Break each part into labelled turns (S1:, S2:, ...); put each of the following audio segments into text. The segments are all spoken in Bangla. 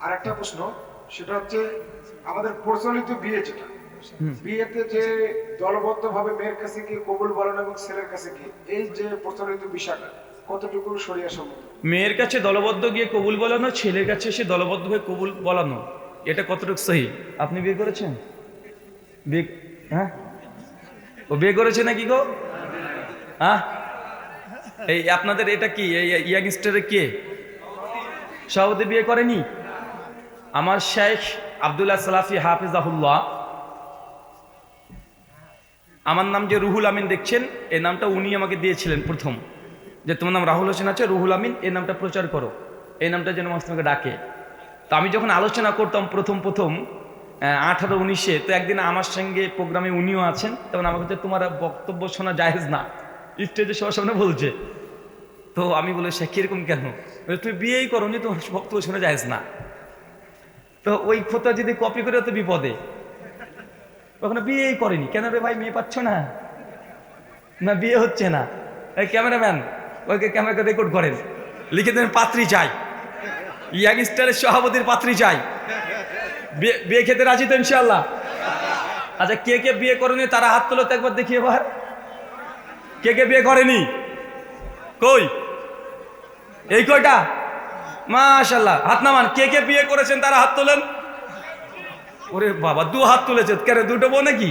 S1: আর একটা প্রশ্ন সেটা হচ্ছে আমাদের প্রচলিত বিয়ে যেটা বিয়েতে যে দলবদ্ধ ভাবে মেয়ের কাছে গিয়ে কবুল বলানো এবং ছেলের কাছে গিয়ে এই যে প্রচলিত বিষয়টা কতটুকু সরিয়া সম্মত
S2: মেয়ের কাছে দলবদ্ধ গিয়ে কবুল বলানো ছেলের কাছে সে দলবদ্ধ হয়ে কবুল বলানো এটা কতটুকু সহি? আপনি বিয়ে করেছেন? বিয়ে হ্যাঁ? ও বিয়ে করেছে নাকি গো? হ্যাঁ? এই আপনাদের এটা কি? এই ইয়াংস্টারের কে? সভাপতি বিয়ে করেনি? আমার শেখ আবদুল্লাহ সালাফি হাফিজাহুল্লাহ। আমার নাম যে রুহুল আমিন দেখছেন এই নামটা উনি আমাকে দিয়েছিলেন প্রথম। যে তোমার নাম রাহুল হোসেন আছে, রুহুল আমিন এই নামটা প্রচার করো। এই নামটা যেন মানুষ তোমাকে ডাকে। তো আমি যখন আলোচনা করতাম প্রথম প্রথম আঠারো উনিশে, তো একদিন আমার সঙ্গে প্রোগ্রামে উনিও আছেন, তখন আমাকে তো তোমার বক্তব্য শোনা জায়েজ না। স্টেজে সবার সামনে বলছে। তো আমি বলে সে কীরকম কেন? তুমি বিয়েই করো নি তোমার বক্তব্য শোনা জায়েজ না। তো ওই খোতা যদি কপি করে, তো বিপদে। ওখানে বিয়েই করেনি। কেন রে ভাই, মেয়ে পাচ্ছ না? না, বিয়ে হচ্ছে না। এই ক্যামেরাম্যান, ওকে ক্যামেরা রেকর্ড করেন। লিখে দেন, পাত্রী চাই। ইয়াংস্টারের সভাপতির পাত্রী চাই। বিয়ে বিয়ে খেতে রাজি তো ইনশাল্লাহ আচ্ছা কে কে বিয়ে করেনি? তারা হাত তোলো তো একবার দেখি এবার। কে কে বিয়ে করেনি? কই? এই কয়টা? মাশাল্লাহ হাত নামান, কে কে বিয়ে করেছেন তারা হাত তোলেন? ওরে বাবা, দু হাত তুলেছে, কেন, দুটো বউ নাকি?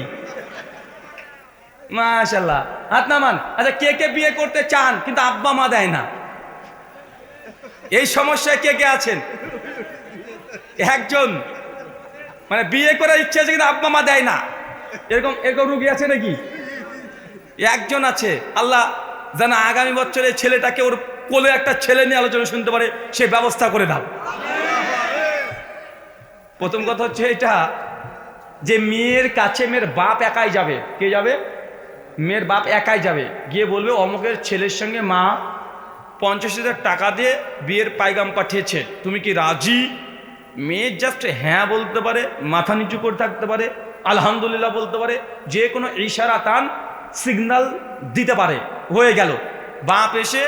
S2: মাশাল্লাহ হাত নামান আচ্ছা কে কে বিয়ে করতে চান, কিন্তু আব্বা, মা দেয় না। এই সমস্যায় কে কে আছেন? একজন। মানে বিয়ে করার ইচ্ছে আছে, কিন্তু আব্বা, মা দেয় না। এরকম এরকম রুগী আছে নাকি? একজন আছে, আল্লাহ যেন আগামী বছরে ছেলেটাকে ওর কোলে একটা ছেলে নিয়ে আলোচনা শুনতে পারে, সে ব্যবস্থা করে দাও। প্রথম কথা হচ্ছে এটা, যে মেয়ের কাছে মেয়ের বাপ একাই যাবে। কে যাবে? মেয়ের বাপ একাই যাবে। গিয়ে বলবে, অমুকের ছেলের সঙ্গে মা পঞ্চাশ হাজার টাকা দিয়ে বিয়ের পাইগাম পাঠিয়েছে। তুমি কি রাজি? মেয়ে জাস্ট হ্যাঁ বলতে পারে, মাথা নিচু করে থাকতে পারে, আলহামদুলিল্লাহ বলতে পারে, যে কোনো ইশারা, তান সিগনাল দিতে পারে। হয়ে গেল। বাপ এসে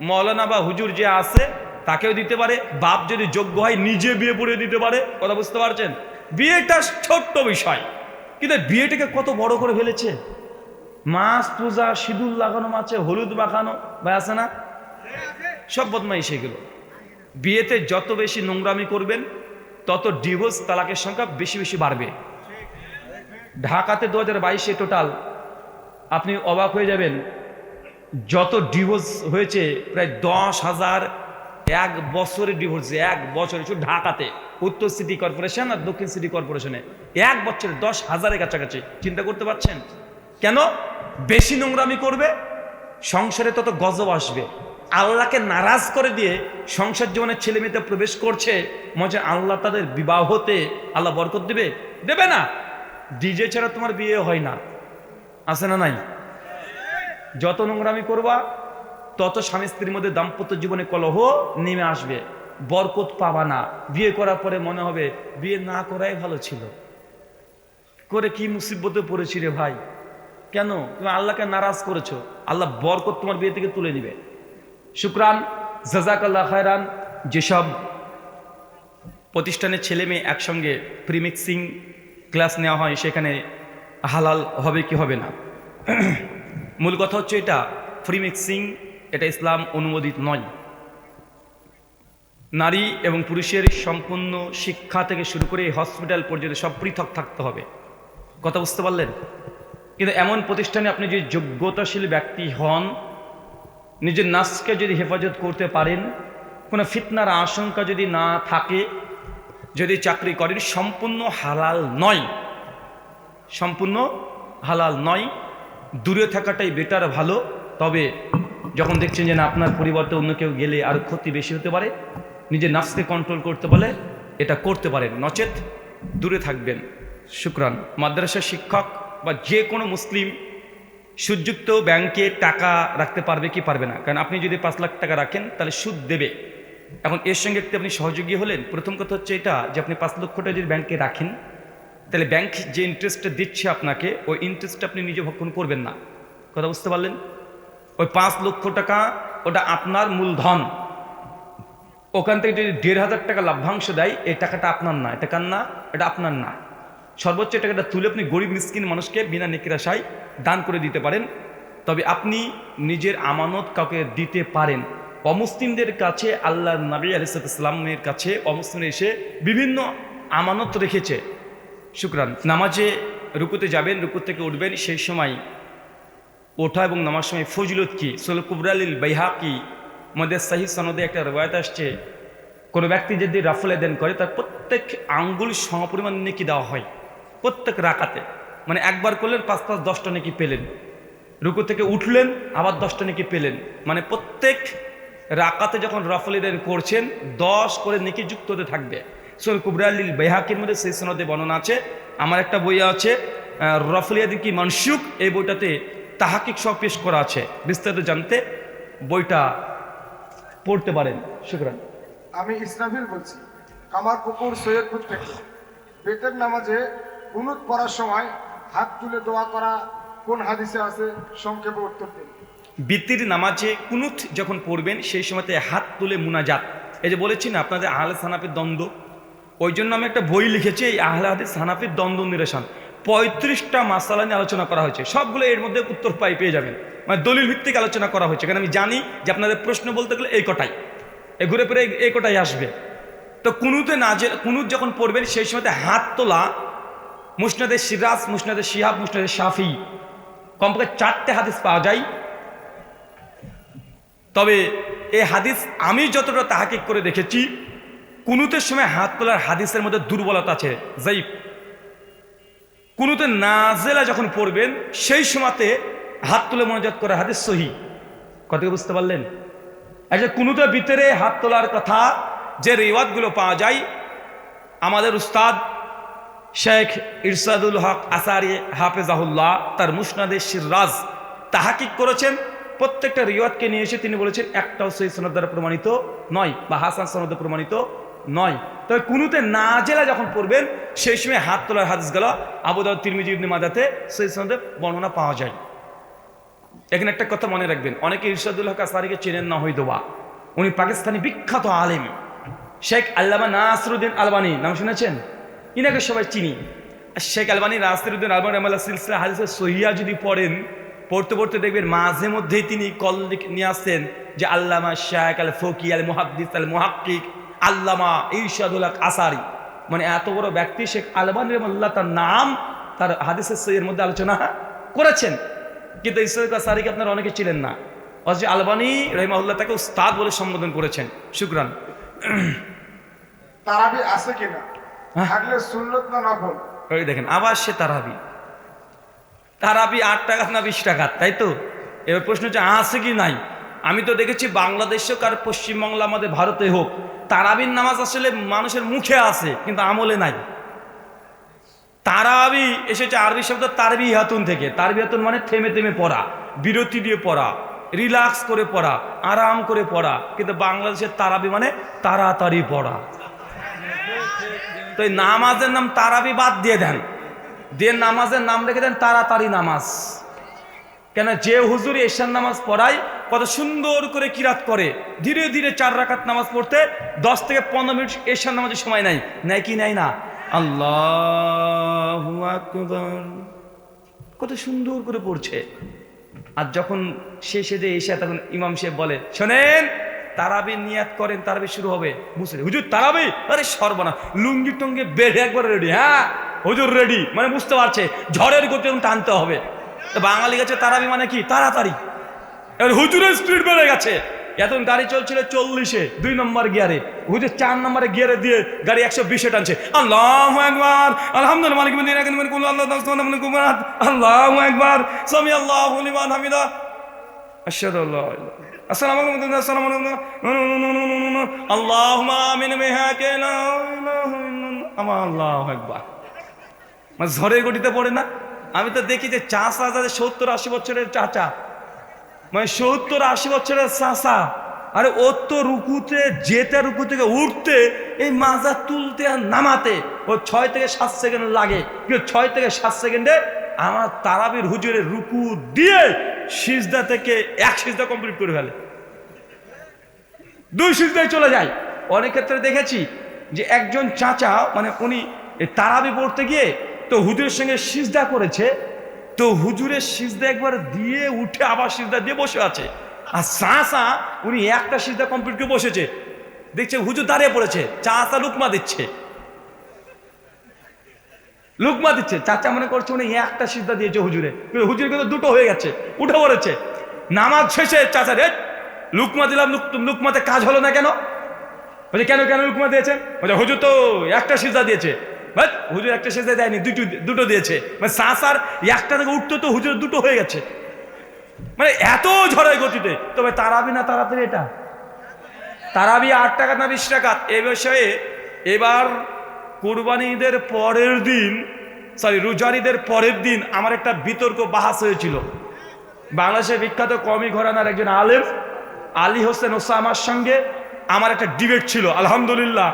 S2: মৌলানা বা হুজুর যে আছে, তাকেও দিতে পারে। বাপ যদি যোগ্য হয়, নিজে বিয়ে পড়িয়ে দিতে পারে। কথা বুঝতে পারছেন? বিয়েটা ছোট্ট বিষয়। কিন্তু বিয়েটাকে কত বড় করে ফেলেছে? মাছ, পূজা, সিঁদুর লাগানো মাছে, হলুদ মাখানো, ভাই, আছে না? সব বদমাই সেগুলো বিয়েতে যত বেশি নোংরামি করবেন, তত ডিভোর্স তালাকের সংখ্যা বেশি বেশি বাড়বে। ঢাকাতে দু হাজার বাইশে টোটাল আপনি অবাক হয়ে যাবেন যত ডিভোর্স হয়েছে, প্রায় দশ হাজার এক বছরে ডিভোর্স এক বছরে, শুধু ঢাকাতে, উত্তর সিটি কর্পোরেশন আর দক্ষিণ সিটি কর্পোরেশনে এক বছরে দশ হাজারের কাছাকাছি। চিন্তা করতে পারছেন? কেন? বেশি নোংরামি করবে, সংসারে তত গজব আসবে। আল্লাহকে নারাজ করে দিয়ে সংসার জীবনে ছেলে মেয়েতে প্রবেশ করছে মজা আল্লাহ তাদের বিবাহতে আল্লাহ বরকত দেবে? দেবে না। ডিজে ছাড়া তোমার বিয়ে হয় না। আছে না নাই? যত নোংরামি করবা, তত স্বামী স্ত্রীর মধ্যে দাম্পত্য জীবনে কলহ নেমে আসবে। বরকত পাবা না। বিয়ে করার পরে মনে হবে, বিয়ে না করাই ভালো ছিল। করে কি মুসিবতে পড়েছি রে ভাই? কেন? তুমি আল্লাহকে নারাজ করেছ। আল্লাহ বরকত তোমার বিয়ে থেকে তুলে নিবে। শুক্রান জাজাকাল্লাহ খায়রান, যেসব প্রতিষ্ঠানের ছেলে মেয়ে একসঙ্গে প্রিমিক্সিং ক্লাস নেওয়া হয়, সেখানে হালাল হবে কি হবে না? মূল কথা হচ্ছে এটা ফ্রি মিক্সিং এটা ইসলাম অনুমোদিত নয়। নারী এবং পুরুষের সম্পূর্ণ শিক্ষা থেকে শুরু করে হসপিটাল পর্যন্ত সব পৃথক থাকতে হবে। কথা বুঝতে পারলেন? কিন্তু এমন প্রতিষ্ঠানে আপনি যদি যোগ্যতাশীল ব্যক্তি হন, নিজের নাচকে যদি হেফাজত করতে পারেন, কোনো ফিতনার আশঙ্কা যদি না থাকে, যদি চাকরি করেন, সম্পূর্ণ হালাল নয়। সম্পূর্ণ হালাল নয়। দূরে থাকাটাই বেটার ভালো। তবে যখন দেখছেন যে না, আপনার পরিবর্তে অন্য কেউ গেলে আরও ক্ষতি বেশি হতে পারে, নিজের নাফসকে কন্ট্রোল করতে পারে এটা করতে পারেন। নচেত দূরে থাকবেন। শুক্রান। মাদ্রাসার শিক্ষক বা যে কোনো মুসলিম সুযুক্ত ব্যাংকে টাকা রাখতে পারবে কি পারবে না? কারণ আপনি যদি পাঁচ লাখ টাকা রাখেন, তাহলে সুদ দেবে। এখন এর সঙ্গে একটু আপনি সহযোগী হলেন, প্রথম কথা হচ্ছে এটা যে আপনি পাঁচ লক্ষ টাকা যদি ব্যাংকে রাখেন তাহলে ব্যাংক যে ইন্টারেস্টটা দিচ্ছে আপনাকে, ওই ইন্টারেস্টটা আপনি নিজে ভক্ষণ করবেন না। কথা বুঝতে পারলেন? ওই পাঁচ লক্ষ টাকা, ওটা আপনার মূলধন। ওখান থেকে যদি দেড় হাজার টাকা লাভ্যাংশ দেয়, এই টাকাটা আপনার না। এটা কার না? এটা আপনার না। সর্বোচ্চ টাকাটা তুলে আপনি গরিব, মিসকিন মানুষকে বিনা নিকিরাশায় দান করে দিতে পারেন। তবে আপনি নিজের আমানত কাউকে দিতে পারেন। অমুসলিমদের কাছে আল্লাহ নবী আলিসাল্লামের কাছে অমুসলিম এসে বিভিন্ন আমানত রেখেছে। শুক্রান। নামাজে রুকুতে যাবেন রুকু থেকে উঠবেন, সেই সময় ওঠা এবং নামার সময় ফজলত কি? সোল কুবরালিল বাইহাকি মধ্যে সাহি সনদে একটা রবায়ত আসছে। কোনো ব্যক্তি যদি রাফলে দেন করে, তার প্রত্যেক আঙ্গুল সমপরিমাণ নেকি দেওয়া হয়। প্রত্যেক রাকাতে। মানে একবার করলেন, পাঁচ পাঁচ দশটা নেকি পেলেন। রুকু থেকে উঠলেন, আবার দশটা নেকি পেলেন। মানে প্রত্যেক রাকাতে যখন রফলি দেন করছেন, দশ করে নেকি যুক্ত হতে থাকবে। সোল কুবরালিল বেহাকির মধ্যে সেই সনদে বর্ণনা আছে। আমার একটা বই আছে রফলিয়াদিন কি মানসুক এই বইটাতে তাহাকিক সব পেশ করা আছে। বিস্তারিত জানতে বইটা পড়তে পারেন। শুক্রান।
S1: আমি ইসরাফিল বলছি। কামার পুকুর সৈয়দপুর থেকে বেতের নামাজে কুনুত পড়ার সময় হাত তুলে দোয়া করা কোন হাদিসে আছে? সংক্ষেপে উত্তর দিন।
S2: বৃত্তির নামাজে কুনুত যখন পড়বেন সেই সময়তে হাত তুলে মুনাজাত। এই যে বলেছি না আপনাদের আহলে সানাফের দ্বন্দ্ব। ওই জন্য আমি একটা বই লিখেছি, এই আহলে হাদিস সানাফের দ্বন্দ্ব নিরসন পঁয়ত্রিশটা মাসালা নিয়ে আলোচনা করা হয়েছে। সবগুলো এর মধ্যে উত্তর পাই, পেয়ে যাবেন। মানে দলিল ভিত্তিক আলোচনা করা হয়েছে। কারণ আমি জানি যে আপনাদের প্রশ্ন বলতে গেলে এই কটাই। এ ঘুরে ফিরে এই- কটাই আসবে। তো কুনুতে যে কুনুত যখন পড়বেন, সেই সময়তে হাত তোলা মুসনাদের সিরাজ মুসনাদের শিহাব মুসনাদের শাফি, কমপক্ষে চারটে হাদিস পাওয়া যায়। তবে এই হাদিস আমি যতটা তাহাকিক করে দেখেছি কুনুতের সময় হাত তোলার হাদিসের মধ্যে দুর্বলতা আছে যাই কুনুতে নাজেলা যখন পড়বেন, সেই সময়তে হাত তুলে মনোজাত করে হাদিস সহি। কথা বুঝতে পারলেন? আচ্ছা কুনুতের ভিতরে হাত তোলার কথা, যে রেওয়াতগুলো পাওয়া যায়, আমাদের উস্তাদ শেখ ইরশাদুল হক আসারি হাফেজাহুল্লাহ তার মুসনাদে সিরাজ তাহাকিক করেছেন। প্রত্যেকটা রিওয়াতকে নিয়ে এসে তিনি বলেছেন, একটাও সেই সনদ দ্বারা প্রমাণিত নয় বা হাসান সনদে প্রমাণিত নয়। তবে কুনুতে না জেলা যখন পড়বেন, সেই সময় হাত তোলার হাদিস গেল আবুদাউদ তিরমিজি, ইবনে মাদাতে সেই সনদে বর্ণনা পাওয়া যায়। এখানে একটা কথা মনে রাখবেন। অনেকে ইরশাদুল হক আসারিকে চেনেন না হয়তোবা। উনি পাকিস্তানি বিখ্যাত আলেম। শেখ আল্লামা নাসরুদ্দিন আলবানি। নাম শুনেছেন? ইনাকে সবাই চিনি। শেখ আলবানি, নাসরুদ্দিন আলবানি রহমাল্লাহ সিলসিলা হাদিসের সহিয়া যদি পড়েন, পড়তে পড়তে দেখবেন মাঝে মধ্যেই তিনি কল নিয়ে আসতেন যে আল্লামা শেখ আল ফকি আল মুহাদ্দিস আল মুহাক্কিক আল্লামা ইরশাদুল আসারি। মানে এত বড় ব্যক্তি শেখ আলবানি রহমাল্লাহ তার নাম তার হাদিসের সহিয়ের মধ্যে আলোচনা করেছেন। কিন্তু ইসরাক আসারিকে আপনারা অনেকে ছিলেন না। অথচ আলবানি রহিমাউল্লাহ তাকে উস্তাদ বলে সম্বোধন করেছেন। শুক্রান।
S1: তারাবি আছে কিনা?
S2: হ্যাঁ।
S1: থাকলে সুন্নত না নফল
S2: ওই দেখেন আবার সে তারাবি। তারাবি আট টাকা না বিশ টাকা তাই তো? এবার প্রশ্ন হচ্ছে আছে কি নাই? আমি তো দেখেছি বাংলাদেশ হোক আর পশ্চিমবাংলা আমাদের ভারতে হোক, তারাবির নামাজ আসলে মানুষের মুখে আছে, কিন্তু আমলে নাই। তারাবি এসেছে আরবি শব্দ তারবি হাতুন থেকে। তারবি হাতুন মানে থেমে থেমে পড়া, বিরতি দিয়ে পড়া, রিল্যাক্স করে পড়া, আরাম করে পড়া, কিন্তু বাংলাদেশের তারাবি মানে তাড়াতাড়ি পড়া। তো এই নামাজের নাম তারাবি বাদ দিয়ে দেন। দিয়ে নামাজের নাম রেখে দেন তাড়াতাড়ি নামাজ। কেন যে হুজুর এশার নামাজ পড়ায় কত সুন্দর করে কিরাত করে। ধীরে ধীরে চার রাকাত নামাজ পড়তে দশ থেকে পনেরো মিনিট এশার নামাজের সময় নাই। নেয় কি নেয় না? আল্লাহ কত সুন্দর করে পড়ছে। আর যখন শেষে যে এসে তখন ইমাম সাহেব বলে, শোনেন, তারাবি নিয়াত করেন, তারাবি শুরু হবে। মুসলিম, হুজুর, তারাবি? আরে সর্বনা লুঙ্গি টঙ্গি বেড়ে একবার রেডি হ্যাঁ? হুজুর রেডি মানে বুঝতে পারছে, ঝড়ের গতি টানতে হবে। বাঙালি গেছে তারাবি মানে কি? তাড়াতাড়ি। এবার হুজুরের স্পিড বেড়ে গেছে। এখন গাড়ি চলছিল চল্লিশে, দুই নম্বর গিয়ারে। হুজুর চার নম্বরে গিয়ারে দিয়ে গাড়ি একশো বিশে টানছে। আল্লাহ একবার আলহামদুলিল্লাহ আল্লাহ একবার সামি আল্লাহ হামিদা। আমিন আল্লাহু মানে গটিতে পড়ে না। আমি তো দেখি যে চাষা যাদের সত্তর আশি বছরের চাচা। মানে সত্তর আশি বছরের চাষা আরে ও তো রুকুতে, যেতে রুকু থেকে উঠতে, এই মাজা তুলতে আর নামাতে, ও ছয় থেকে সাত সেকেন্ড লাগে। কিন্তু ছয় থেকে সাত সেকেন্ডে আমার তারাবির হুজুরের রুকু দিয়ে সিজদা থেকে এক সিজদা কমপ্লিট করে ফেলে। দুই সিজদায় চলে যায়। অনেক ক্ষেত্রে দেখেছি যে একজন চাচা মানে উনি তারাবি পড়তে গিয়ে তো হুজুরের সঙ্গে সিজদা করেছে তো হুজুরের সিজদা একবার দিয়ে উঠে আবার সিজদা দিয়ে বসে আছে। আর চাচা উনি একটা সিজদা কমপ্লিট করে বসেছে। দেখছে হুজুর দাঁড়িয়ে পড়েছে চাচা লুকমা দিচ্ছে। লুকমা দিচ্ছে, চাচা মনে করছে উনি একটা সিদ্ধা দিয়েছে হুজুরে। হুজুর কিন্তু দুটো হয়ে গেছে, উঠে পড়েছে। নামাজ শেষে চাচা রে, লুকমা দিলাম, লুক- লুকমাতে কাজ হলো না কেন? বলছে, কেন কেন লুকমা দিয়েছে বলছে, হুজুর তো একটা সিদ্ধা দিয়েছে। হুজুর একটা সিদ্ধা দেয়নি, দুটো দুটো দিয়েছে। মানে সাসার একটা থেকে উঠতো তো হুজুর দুটো হয়ে গেছে। মানে এত ঝড়ের গতিতে। তবে তারাবি না তাড়াতাড়ি এটা? তারাবি আট টাকা না বিশ টাকা এ বিষয়ে এবার কুরবানিদের পরের দিন সরি রোজারিদের পরের দিন আমার একটা বিতর্ক বাহাস হয়েছিল। বাংলাদেশের বিখ্যাত কমি ঘরানার একজন আলেম, আলী হোসেন ওসামার সঙ্গে আমার একটা ডিবেট ছিল, আলহামদুলিল্লাহ।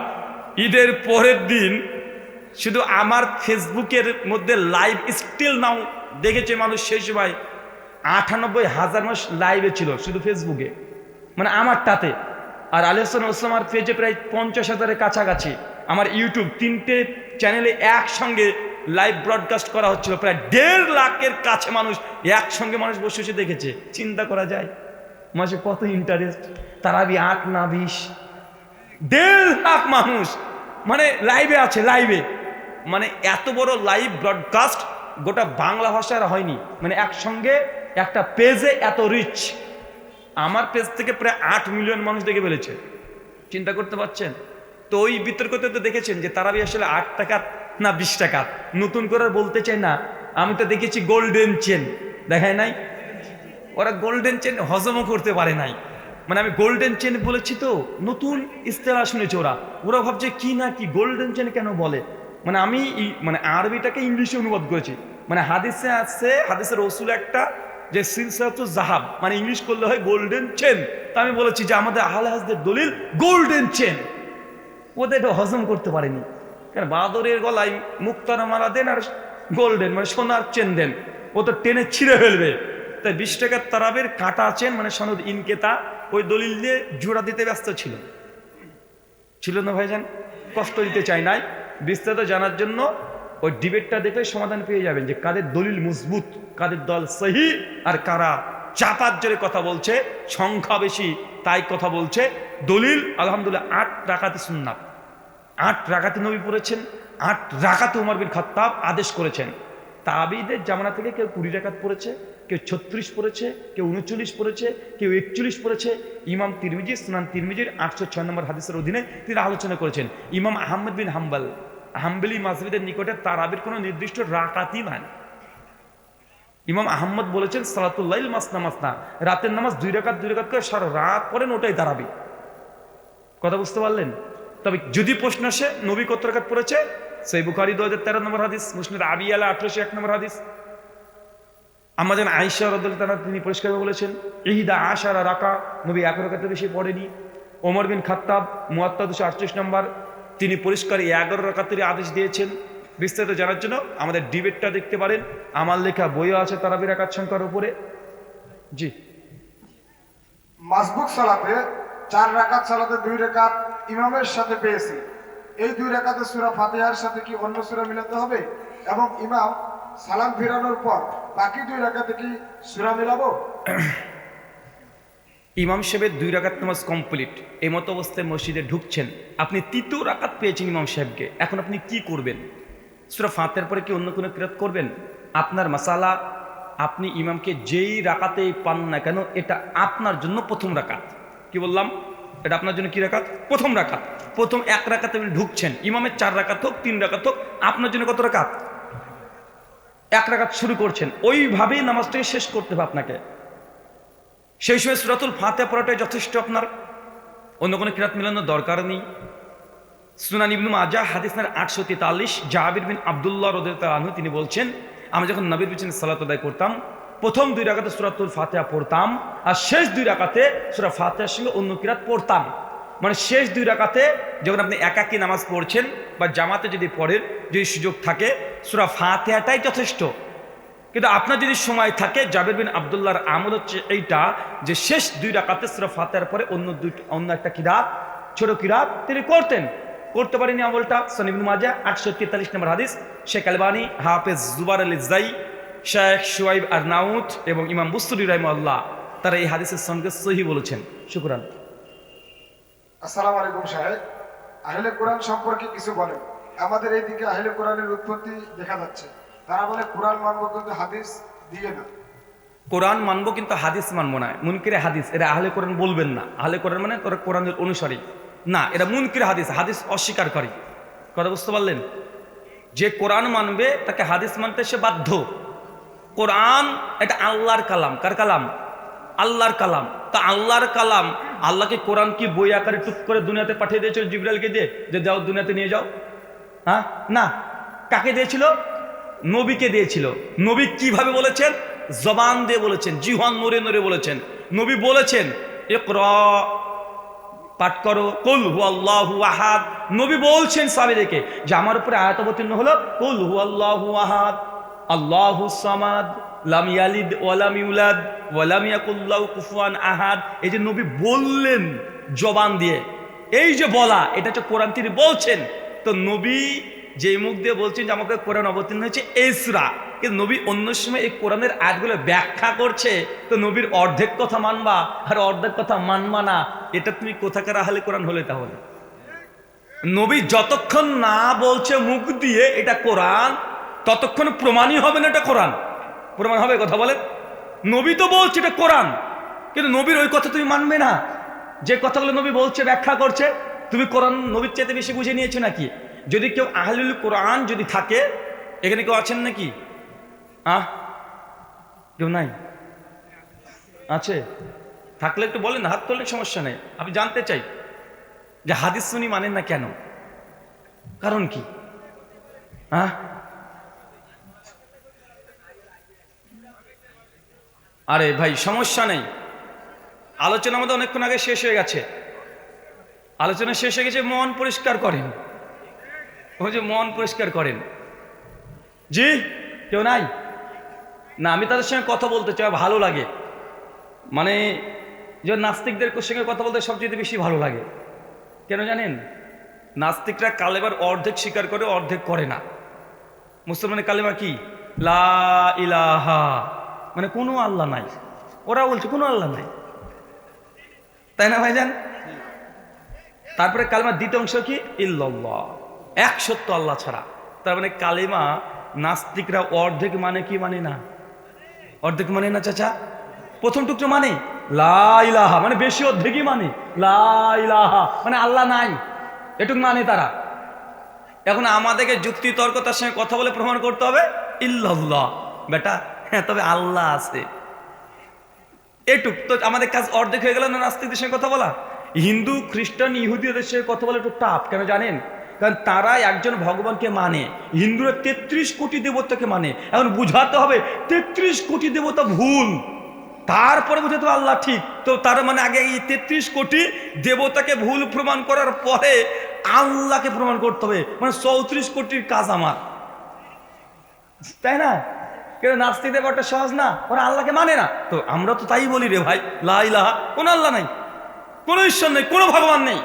S2: ঈদের পরের দিন শুধু আমার ফেসবুকের মধ্যে লাইভ স্টিল নাও দেখেছে মানুষ সেই সময় আটানব্বই হাজার মানুষ লাইভে ছিল শুধু ফেসবুকে মানে আমার আমারটাতে। আর আলী হোসেন ওসলামার পেজে প্রায় পঞ্চাশ হাজারের কাছাকাছি। আমার ইউটিউব তিনটে চ্যানেলে একসঙ্গে লাইভ ব্রডকাস্ট করা হচ্ছিল। প্রায় দেড় লাখের কাছে মানুষ একসঙ্গে মানুষ বসে বসে দেখেছে। চিন্তা করা যায়, মাসে কত ইন্টারেস্ট তারাবি আট না বিশ। দেড় লাখ মানুষ মানে লাইভে আছে লাইভে মানে এত বড় লাইভ ব্রডকাস্ট গোটা বাংলা ভাষার হয়নি। মানে একসঙ্গে একটা পেজে এত রিচ আমার পেজ থেকে প্রায় আট মিলিয়ন মানুষ দেখে ফেলেছে। চিন্তা করতে পারছেন? তো ওই বিতর্কতে তো দেখেছেন যে তারাবি আসলে আট টাকা না বিশ টাকা? নতুন করে বলতে চাই না। আমি তো দেখেছি গোল্ডেন চেন দেখায় নাই? ওরা গোল্ডেন চেন হজমও করতে পারে নাই। মানে আমি গোল্ডেন চেন বলেছি তো, নতুন ইস্তেলা শুনেছে ওরা। ওরা ভাবছে কি না কি গোল্ডেন চেন কেন বলে? মানে আমি মানে আরবিটাকে ইংলিশে অনুবাদ করেছি। মানে হাদিসে আছে, হাদিসের রসুল একটা যে সিলসাতু জাহাব মানে ইংলিশ করলে হয় গোল্ডেন চেন তা আমি বলেছি যে আমাদের আহলে হাজদের দলিল গোল্ডেন চেন ওদের এটা হজম করতে পারেনি। কেন? বাদরের গলায় মুক্তারা মারা দেন আর গোল্ডেন মানে সোনার চেন দেন। ও তো টেনে ছিঁড়ে ফেলবে। তাই বিশ টাকার তারাবের কাটা চেন মানে সনদ ইনকেতা ওই দলিল দিয়ে জোড়া দিতে ব্যস্ত ছিল। ছিল না ভাইজান? কষ্ট দিতে চাই নাই। বিস্তারিত জানার জন্য ওই ডিবেটটা দেখলে সমাধান পেয়ে যাবেন যে কাদের দলিল মজবুত, কাদের দল সহি আর কারা চাপার জোরে কথা বলছে, সংখ্যা বেশি তাই কথা বলছে। দলিল, আলহামদুলিল্লাহ, আট রাকাতে সুন্নাত। আট রাকাতে নবী পড়েছেন, আট রাকাতে উমর বিন খাত্তাব আদেশ করেছেন। তাবিদের জামানা থেকে কেউ কুড়ি রাকাত পড়েছে, কেউ ছত্রিশ পড়েছে, কেউ উনচল্লিশ পড়েছে, কেউ একচল্লিশ পড়েছে। ইমাম তিরমিজি, স্নান তিরমিজির আটশো ছয় নম্বর হাদিসের অধীনে তিনি আলোচনা করেছেন। ইমাম আহমদ বিন হাম্বাল হাম্বলি মাসবিদের নিকটে তারাবির কোনো নির্দিষ্ট রাকাতই নাই। ইমাম আহম্মদ বলেছেন সালাতুল্লাইল মাসনা মাসনা, রাতের নামাজ দুই রাকাত দুই রাকাত করে সারা রাত পড়েন ওটাই দাঁড়াবে কথা বুঝতে পারলেন? তবে যদি প্রশ্ন আসে, নবী কত রাকাত পড়েছে? সেই বুখারি দু হাজার তেরো নম্বর হাদিস মুসলিম আবি আলা আঠারোশো এক নম্বর হাদিস। আমাদের আইসা রদুল তারা তিনি পরিষ্কার বলেছেন, ইহিদা আশারা রাকা, নবী এক রাকাতে বেশি পড়েনি। ওমর বিন খাত্তাব, মুয়াত্তা দুশো আটত্রিশ নম্বর তিনি পরিষ্কার এগারো রাকাতের আদেশ দিয়েছেন। বিস্তারিত জানার জন্য আমাদের ডিবেটটা দেখতে পারেন। আমার লেখা বইও আছে তারাবি রাকাত সংখ্যার উপরে। জি।
S1: মাসবুক সালাতে চার রাকাত সালাতে দুই রাকাত ইমামের সাথে পেয়েছি। এই দুই রাকাতে সূরা ফাতিহার সাথে কি অন্য সূরা মিলাতে হবে? এবং ইমাম সালাম ফিরানোর পর বাকি দুই রাকাতে কি সূরা মিলাবো?
S2: ইমাম সাহেবের দুই রাকাত নামাজ কমপ্লিট এই মতো অবস্থায় মসজিদে ঢুকছেন। আপনি তৃতীয় রাকাত পেয়েছেন ইমাম সাহেবকে। এখন আপনি কি করবেন? সুরা ফাঁতের পরে কি অন্য কোনো কিরাত করবেন? আপনার মাসালা, আপনি ইমামকে যেই রাকাতেই পান না কেন, এটা আপনার জন্য প্রথম রাকাত। কি বললাম? এটা আপনার জন্য কি রাকাত? প্রথম রাকাত। প্রথম এক রাকাতে আপনি ঢুকছেন। ইমামের চার রাকাত হোক, তিন রাকাত হোক, আপনার জন্য কত রাকাত? এক রাকাত শুরু করছেন। ওইভাবেই নামাজটাকে শেষ করতে হবে আপনাকে। সেই সময় সুরাতুল ফাতে পড়াটাই যথেষ্ট আপনার। অন্য কোনো কিরাত মিলানোর দরকার নেই। সুনান ইবনু মাজা হাদিস নার আটশো তেতাল্লিশ জাহাবির বিন আবদুল্লাহ রদু তিনি বলছেন আমি যখন নবীর পিছনে সালাত আদায় করতাম, প্রথম দুই রাকাতে সুরাতুল ফাতেহা পড়তাম, আর শেষ দুই রাকাতে সুরা ফাতেহার সঙ্গে অন্য কিরাত পড়তাম। মানে শেষ দুই রাকাতে যখন আপনি একাকী নামাজ পড়ছেন বা জামাতে যদি পড়েন, যদি সুযোগ থাকে, সুরা ফাতেহাটাই যথেষ্ট। কিন্তু আপনার যদি সময় থাকে, জাবের বিন আবদুল্লাহর আমল হচ্ছে এইটা যে শেষ দুই রাকাতে সুরা ফাতেহার পরে অন্য দুই, অন্য একটা কিরাত, ছোট কিরাত তিনি করতেন। করতে পারেনি আমলটা সনিবিন মাজা আটশো তেতাল্লিশ নম্বর হাদিস, শেখ আলবানী, হাফেজ জুবার আলী জাই, শেখ শুয়াইব আর নাউত এবং ইমাম বুস্তুরি রহমাল্লাহ তারা এই হাদিসের সঙ্গে সহি বলেছেন। শুক্রান।
S1: আসসালামু আলাইকুম সাহেব। আহলে কোরআন সম্পর্কে কিছু বলেন। আমাদের এই এইদিকে আহলে কোরআনের উৎপত্তি দেখা যাচ্ছে। তারা বলে, কোরআন মানব কিন্তু হাদিস দিয়ে না।
S2: কোরআন মানবো কিন্তু হাদিস মানবো না। মুনকিরে হাদিস, এরা আহলে কোরআন বলবেন না। আহলে কোরআন মানে তোরা কোরআনের অনুসারী। না, এরা মুনকিরে হাদিস হাদিস অস্বীকার। করে কথা বুঝতে পারলেন? যে কোরআন মানবে, তাকে হাদিস মানতে সে বাধ্য। কোরআন এটা আল্লাহর কালাম। কার কালাম? আল্লাহর কালাম। তা আল্লাহর কালাম, আল্লাহকে কোরআন কি বই আকারে টুক করে দুনিয়াতে পাঠিয়ে দিয়েছিল জিবরালকে দিয়ে? যে যাও দুনিয়াতে নিয়ে যাও। হ্যাঁ? না। কাকে দিয়েছিল? নবীকে দিয়েছিল। নবী কীভাবে বলেছেন? জবান দিয়ে বলেছেন জিহান নরে নরে বলেছেন। নবী বলেছেন, ইকরা, পাঠ করো, কুল হু আল্লাহু আহাদ। নবী বলছেন সাবিদেরকে যে, আমার উপরে আয়াত অবতীর্ণ হলো, কুল হু আল্লাহু আহাদ, আল্লাহু সামাদ আহাদ। এই যে নবী বললেন জবান দিয়ে। এই যে বলা, এটা হচ্ছে কোরআন তিনি বলছেন। তো নবী যে মুখ দিয়ে বলছেন যে আমাকে কোরআন অবতীর্ণ হয়েছে, এসরা। কিন্তু নবী অন্য সময় এই কোরআনের আয়াতগুলো ব্যাখ্যা করছে, তো নবীর অর্ধেক কথা মানবা আর অর্ধেক কথা মানবা না, এটা তুমি কোথাকার আহলে কোরআন হলে তাহলে? নবী যতক্ষণ না বলছে মুখ দিয়ে এটা কোরআন, ততক্ষণ প্রমাণই হবে না এটা কোরআন। প্রমাণ হবে কথা বলেন? নবী তো বলছে এটা কোরআন, কিন্তু নবীর ওই কথা তুমি মানবে না। যে কথাগুলো নবী বলছে, ব্যাখ্যা করছে, তুমি কোরআন নবীর চাইতে বেশি বুঝে নিয়েছো নাকি? যদি কেউ আহলুল কোরআন যদি থাকে, এখানে কেউ আছেন নাকি? আহ কেউ নাই? আছে? থাকলে একটু বলেন, হাত তুললে সমস্যা নেই। আমি জানতে চাই যে হাদিস শুনি মানেন না কেন? কারণ কি? হ্যাঁ আরে ভাই, সমস্যা নেই। আলোচনা আমাদের অনেকক্ষণ আগে শেষ হয়ে গেছে। আলোচনা শেষ হয়ে গেছে, মন পরিষ্কার করেন। ও যে মন পরিষ্কার করেন। জি? কেউ নাই? না আমি তাদের সঙ্গে কথা বলতে চাই ভালো লাগে। মানে যে নাস্তিকদের সঙ্গে কথা বলতে সবচেয়ে বেশি ভালো লাগে। কেন জানেন? নাস্তিকরা কালেবার অর্ধেক স্বীকার করে অর্ধেক করে না। মুসলমানের কালেমা কি? লা ইলাহা। মানে কোনো আল্লাহ নাই। ওরা বলছে কোনো আল্লাহ নাই। তাই না ভাইজান? তারপরে কালেমার দ্বিতীয় অংশ কি? ইল্লাল্লাহ। এক সত্য আল্লাহ ছাড়া। তার মানে কালিমা নাস্তিকরা অর্ধেক মানে কি মানে না? অর্ধেক মানে না চাচা? প্রথম টুকরো মানে? লাইলাহা মানে বেশি অর্ধেকই মানে। লাইলাহা মানে আল্লাহ নাই। এটুক মানে তারা। এখন আমাদেরকে যুক্তি তর্ক তার সঙ্গে কথা বলে প্রমাণ করতে হবে, ইল্লাল্লাহ। বেটা হ্যাঁ তবে আল্লাহ আছে। এটুক। তো আমাদের কাজ অর্ধেক হয়ে গেল না নাস্তিকদের সঙ্গে কথা বলা? হিন্দু, খ্রিস্টান, ইহুদিদের সঙ্গে কথা বলা একটু টাফ কেন জানেন? কারণ তারা একজন ভগবানকে মানে। হিন্দুরা তেত্রিশ কোটি দেবতাকে মানে। এখন বুঝাতে হবে, তেত্রিশ কোটি দেবতা ভুল। তারপরে বুঝাতে আল্লাহ ঠিক। তো তার মানে আগে এই তেত্রিশ কোটি দেবতাকে ভুল প্রমাণ করার পরে আল্লাহকে প্রমাণ করতে হবে। মানে চৌত্রিশ কোটির কাজ আমার। তাই না? কেন নাস্তিকদের ব্যাপারটা সহজ না? ওরা আল্লাহকে মানে না। তো আমরা তো তাই বলি রে ভাই লাই লাহা কোনো আল্লাহ নাই। কোনো ঈশ্বর নেই, কোনো ভগবান নেই।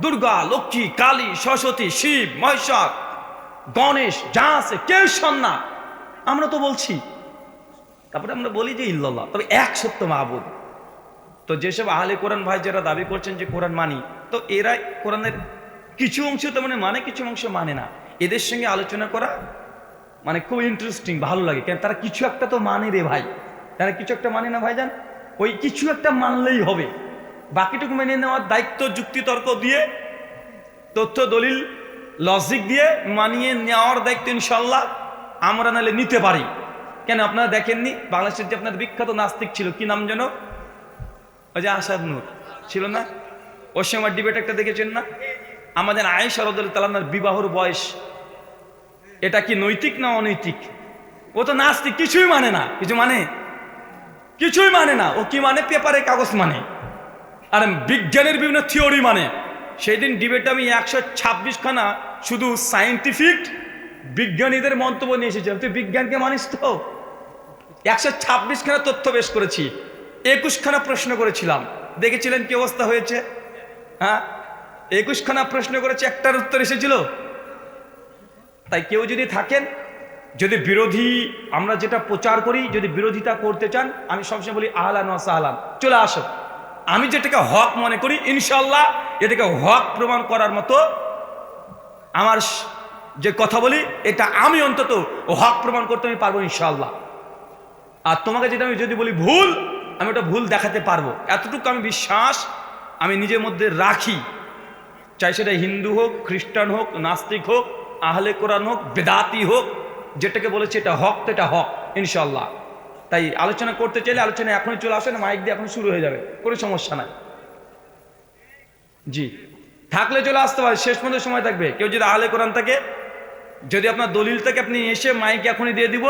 S2: দুর্গা, লক্ষ্মী, কালী, সরস্বতী, শিব মহেশ্বর গণেশ, যা আছে কেউ ঈশ্বর না আমরা তো বলছি। তারপরে আমরা বলি যে ইল্লাল্লাহ, তবে এক সত্য মাহবুদ তো যেসব আহলে কোরআন ভাই যারা দাবি করছেন যে কোরআন মানি, তো এরা কোরআনের কিছু অংশ তো মানে মানে কিছু অংশ মানে না। এদের সঙ্গে আলোচনা করা মানে খুব ইন্টারেস্টিং ভালো লাগে। কেন তারা কিছু একটা তো মানে রে ভাই। তারা কিছু একটা মানে না ভাই যান ওই কিছু একটা মানলেই হবে। বাকিটুকু মেনে নেওয়ার দায়িত্ব যুক্তি তর্ক দিয়ে, তথ্য, দলিল লজিক দিয়ে মানিয়ে নেওয়ার দায়িত্ব ইনশাল্লাহ আমরা নাহলে নিতে পারি। কেন আপনারা দেখেননি? বাংলাদেশের যে আপনার বিখ্যাত নাস্তিক ছিল, কি নাম যেন? ওই যে আসাদ নূর। ছিল না? ওর সময় ডিবেট একটা দেখেছেন না? আমাদের আয়েশা রদুল তালান্নার বিবাহর বয়স। এটা কি নৈতিক না অনৈতিক? ও তো নাস্তিক, কিছুই মানে না। কিছু মানে? কিছুই মানে না। ও কি মানে? পেপারে কাগজ মানে। আর বিজ্ঞানের বিভিন্ন থিওরি মানে। সেই দিন ডিবেটে আমি একশো ছাব্বিশ খানা শুধু সায়েন্টিফিক বিজ্ঞানীদের মন্তব্য নিয়ে এসেছিলাম। তুই বিজ্ঞানকে মানিস তো? একশো ছাব্বিশ খানা তথ্য বেশ করেছি একুশ খানা প্রশ্ন করেছিলাম। দেখেছিলেন কি অবস্থা হয়েছে? হ্যাঁ? একুশখানা প্রশ্ন করেছে, একটার উত্তর এসেছিল। তাই কেউ যদি থাকেন, যদি বিরোধী আমরা যেটা প্রচার করি, যদি বিরোধিতা করতে চান, আমি সবসময় বলি আহলান সাহলান। চলে আসো। আমি যেটাকে হক মনে করি ইনশাল্লাহ এটাকে হক প্রমাণ করার মতো আমার যে কথা বলি, এটা আমি অন্তত হক প্রমাণ করতে আমি পারব ইনশাল্লাহ আর তোমাকে যেটা আমি যদি বলি ভুল, আমি ওটা ভুল দেখাতে পারব। এতটুকু আমি বিশ্বাস আমি নিজের মধ্যে রাখি। চাই সেটা হিন্দু হোক, খ্রিস্টান হোক, নাস্তিক হোক, আহলে কোরআন হোক, বেদাতি হোক, যেটাকে বলেছে এটা হক, তো এটা হক ইনশাল্লাহ তাই আলোচনা করতে চাইলে আলোচনা এখনই চলে আসে, না মাইক দিয়ে এখন শুরু হয়ে যাবে। কোনো সমস্যা নাই। জি। থাকলে চলে আসতে পারে, শেষ পর্যন্ত সময় থাকবে। কেউ যদি আহলে কোরআন থাকে, যদি আপনার দলিল থেকে, আপনি এসে মাইক এখনই দিয়ে দিব,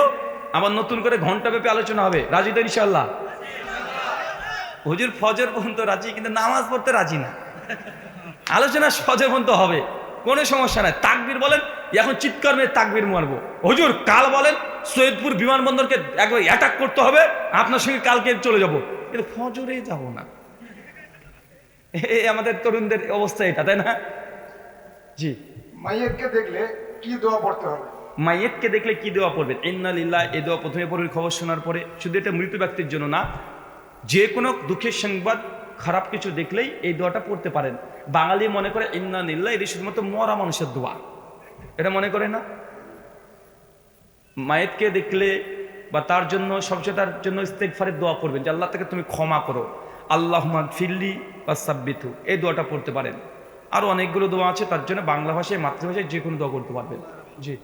S2: আবার নতুন করে ঘণ্টা ব্যাপী আলোচনা হবে। রাজি তো ইনশাল্লাহ হুজুর ফজর পর্যন্ত রাজি, কিন্তু নামাজ পড়তে রাজি না। আলোচনা সজে পর্যন্ত হবে। কোনো সমস্যা নাই। তাকবির বলেন, এখন চিৎকার মেয়ে তাকবির মারবো। হুজুর, কাল বলেন সৈয়দপুর বিমানবন্দরকে একবার অ্যাটাক করতে হবে আপনার সঙ্গে কালকে চলে যাব। কিন্তু ফজরে যাব না। এই আমাদের তরুণদের অবস্থা এটা তাই না? জি।
S1: মাইয়েরকে দেখলে কি দোয়া পড়তে হবে?
S2: মাইয়েতকে দেখলে কি দেওয়া পড়বেন? ইন্নালিল্লাহ এ দেওয়া প্রথমে পড়বেন খবর শোনার পরে শুধু এটা মৃত ব্যক্তির জন্য না যে কোনো দুঃখের সংবাদ খারাপ কিছু দেখলেই এই দোয়াটা পড়তে পারেন। বাঙালি মনে করে ইন্নালিল্লাহ এটি শুধুমাত্র মরা মানুষের দোয়া। এটা মনে করে না? মায়েতকে দেখলে বা তার জন্য সবচেয়ে তার জন্য ইস্তেকফারের দোয়া করবেন যে আল্লাহ থেকে তুমি ক্ষমা করো। আল্লাহ ফিল্লি বা সাব্বিথু এই দোয়াটা পড়তে পারেন। আরও অনেকগুলো দোয়া আছে তার জন্য বাংলা ভাষায় মাতৃভাষায় যে কোনো দোয়া করতে পারবেন। জি।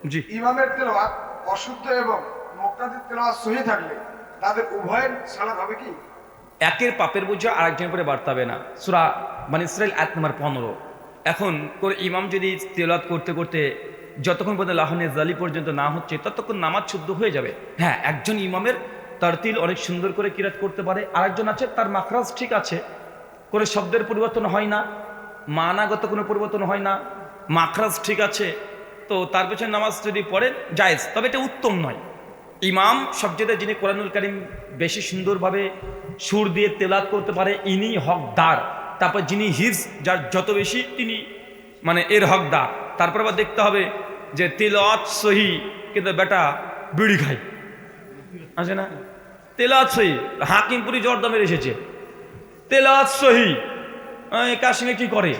S2: জি।
S1: ইমামের তেলাওয়াত অশুদ্ধ এবং মুক্তাদির তেলাওয়াত সহি থাকলে তাদের উভয়ের সালাত হবে কি?
S2: একের পাপের বোঝা আরেকজনের উপরে বাড়তাবে না। সুরা মানে ইসরায়েল এক নম্বর পনেরো। এখন করে ইমাম যদি তেলাত করতে করতে যতক্ষণ পর্যন্ত লাহনে জালি পর্যন্ত না হচ্ছে, ততক্ষণ নামাজ শুদ্ধ হয়ে যাবে। হ্যাঁ একজন ইমামের তার তিল অনেক সুন্দর করে কিরাত করতে পারে, আরেকজন আছে, তার মাখরাজ ঠিক আছে, কোনো শব্দের পরিবর্তন হয় না, মানাগত কোনো পরিবর্তন হয় না, মাখরাজ ঠিক আছে, তো তার পেছনে নামাজ যদি পড়েন, জায়েজ। তবে এটা উত্তম নয়। ইমাম সবচেয়ে যিনি কোরআনুল করিম বেশি সুন্দরভাবে সুর দিয়ে তেলাত করতে পারে, ইনি হকদার। তারপর যিনি হিজ যার যত বেশি তিনি মানে এর হকদার, তারপর আবার দেখতে হবে যে তেলাওয়াত সহি, কিন্তু বেটা বিড়ি খাই আছে না? তেলাওয়াত সহি, হাকিমপুরি জর্দমের এসেছে। তেলাওয়াত সহি কাশ্মীরে কি করে?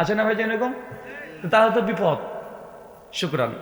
S2: আছে না ভাই এরকম? তাহলে তো বিপদ। শুক্রান